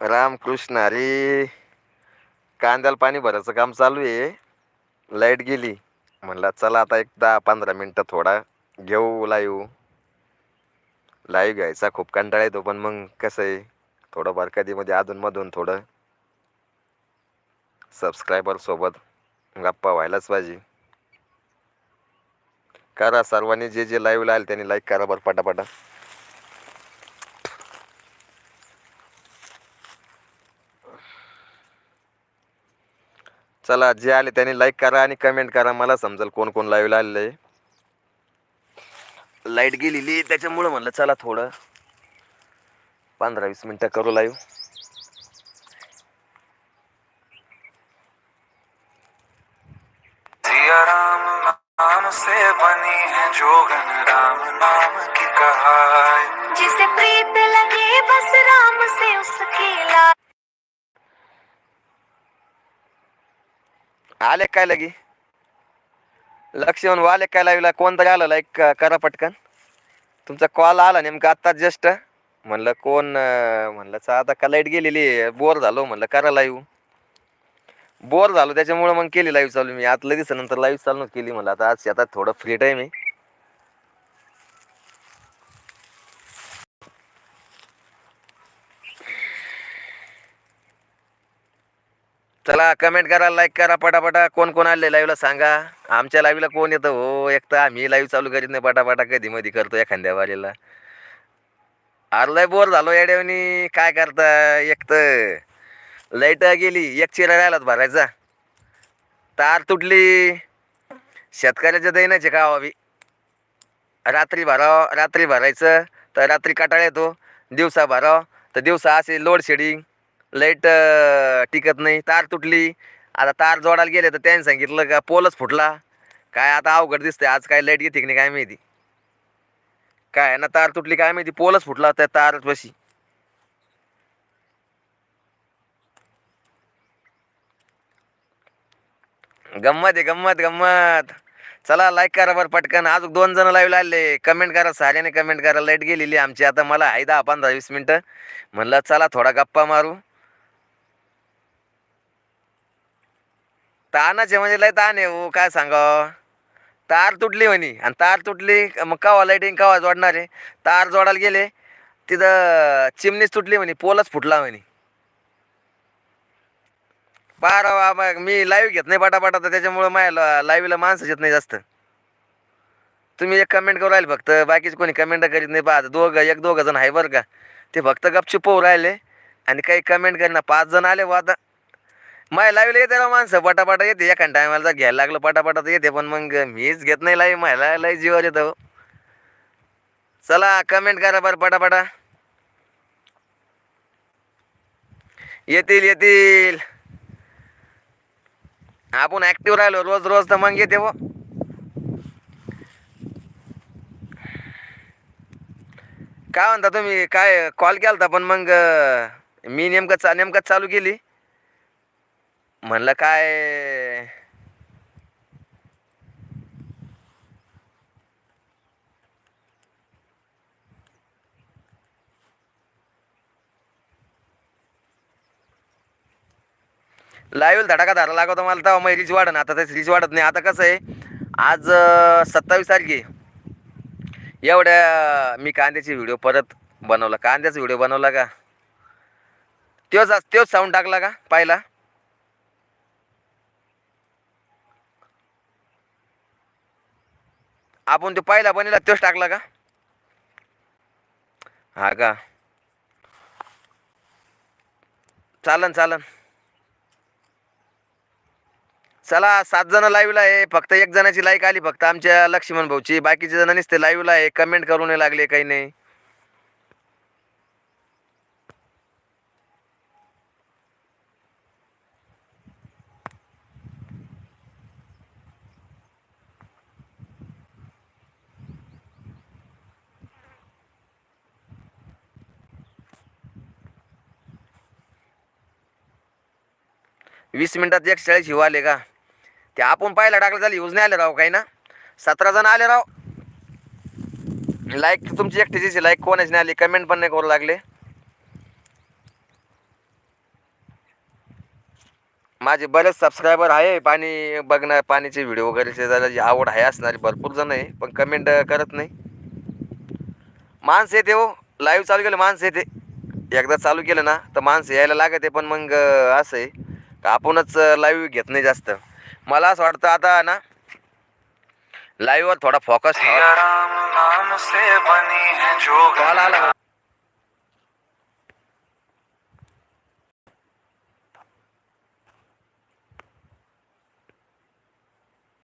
रामकृष्ण अरे कांद्याला पाणी भरायचं काम चालू आहे. लाइट गेली. म्हणला चला आता एक दहा पंधरा मिनटं थोडा घेऊ लाईव्ह लाईव्ह घ्यायचा खूप कंटाळा येतो पण मग कसं आहे? थोडंफार कधीमध्ये अधूनमधून थोडं सबस्क्रायबरसोबत गप्पा व्हायलाच पाहिजे. करा सर्वांनी जे जे लाईव्हला आले त्यांनी लाईक करा बरं पटापटा. चला जे आले त्यांनी लाईक करा आणि कमेंट करा. मला समजेल कोण कोण लाईव्हला आलेलं आहे. लाइट गेलेली त्याच्यामुळं म्हणलं चला थोडं. पंधरा वीस मिनटं करू लाईव्ह आले काय लगी? लक्ष येऊन आले काय लाईव्हला कोणतरी आलं लाईक करा पटकन. तुमचा कॉल आला नेमका आत्ता जस्ट म्हणलं कोण म्हणलं चा आता का लाइट गेलेली बोर झालो म्हणलं करा लाईव्ह बोर झालो त्याच्यामुळं मग केली लाईव्ह चालू मी. आत लगेच नंतर लाईव्ह चालू केली म्हणलं. आता आज आता थोडं फ्री टाईम आहे. चला कमेंट करा लाईक करा पटापटा. कोण कोण आले लाईव्हला सांगा. आमच्या लाईव्हला कोण येतं हो? एक तर आम्ही लाईव्ह चालू करीत नाही पटापटा. कधी मधी करतो एखाद्या वारीला आरलाय बोर झालो येड्यावनी काय करता? एक तर लाइट गेली एक चिरा राहिलाच भरायचा. तार तुटली. शेतकऱ्याच्या दैनाचे का हवी रात्री भराव रात्री भरायचं तर रात्री कटाळा येतो. दिवसा भराव तर दिवसा असे लोड शेडिंग लाइट टिकत नाही. तार तुटली. आता तार जोडायला गेले तर त्याने सांगितलं का पोलच फुटला. काय आता अवघड दिसतंय. आज काय लाइट घेते की नाही काय माहिती. काय आहे ना तार तुटली काय माहिती. पोलच फुटला त्या तार बशी गंमत आहे गंमत गंमत. चला लाईक करा बरं पटकन. अजून दोन जण लाईव्ह लागले कमेंट करा साऱ्याने कमेंट करा. लाइट गेलेली आमची. आता मला आहे दहा पंधरा वीस मिनटं. म्हणलं चला थोडा गप्पा मारू. तानाचे म्हणजे लय ताण आहे हो. काय सांगावं? तार तुटली म्हणे. आणि तार तुटली मग कवा लाईटिंग कवा जोडणार आहे? तार जोडायला गेले तिथं चिमणीच तुटली म्हणे पोलच फुटला म्हणे. बारा मग मी लाईव्ह घेत नाही पटापटा तर त्याच्यामुळं माझ्या लाईव्हला माणसं येत नाही जास्त. तुम्ही एक कमेंट करू राहिले फक्त बाकीचे कोणी कमेंट करीत नाही पाहत. दोघं एक दोघं जण आहे बरं का. ते फक्त गपचूप पोहू राहिले आणि काही कमेंट करीना पाच जण आले बा आता माय लाईव्हला येते का माणसं? पटापटा येते. एखाद टायमाला जर घ्यायला लागलं पटापटा तर येते. पण मग मीच घेत नाही लाईव्ह मायला लई जीवावर येतो चला कमेंट करा बरं पटापटा. येतील येतील. आपण ॲक्टिव्ह राहिलो. रोज रोज तर मग येते व काय म्हणता तुम्ही? काय कॉल केला पण मग मी नेमकं चा नेमकं चालू केली. म्हणलं काय? लाईव्ह धडाका धारा लागतो मला तेव्हा मग रीच वाढन. आता तेच रीच वाढत नाही. आता कसं आहे आज सत्तावीस तारखे एवढ्या मी कांद्याची व्हिडिओ परत बनवला. कांद्याचा व्हिडिओ बनवला का? तोच तोच साऊंड टाकला का पाहिला? आपण तो पहिला बनेला तोच टाकला का? हा का? चालन चालन. चला सात जण लाईव्हला आहे. फक्त एक जणाची लाईक आली. फक्त आमच्या लक्ष्मण भाऊची. बाकीचे जण नसते लाईव्हला आहे. कमेंट करू नाही लागले काही नाही. वीस मिनटात एक चाळीस हिव आले का? ते आपण पाहिला टाकलं झाली यूज नाही आले राव काही ना. सतरा जण आले राव. लाईक तुमची एकटीची लाईक कोणाची नाही आली कमेंट पण नाही करू लागले. माझे बरेच सबस्क्रायबर आहे पाणी बघणार पाणीचे व्हिडिओ वगैरेचे जरा आवड आहे असणारी भरपूर जण आहे पण कमेंट करत नाही. माणसं येते हो लाईव्ह चालू केलं माणसं येते एकदा चालू केलं ना तर माणसं यायला लागते पण मग असं आहे. आपणच लाईव्ह घेत नाही जास्त. मला असं वाटतं आता ना लाईव्हवर थोडा फोकस आला.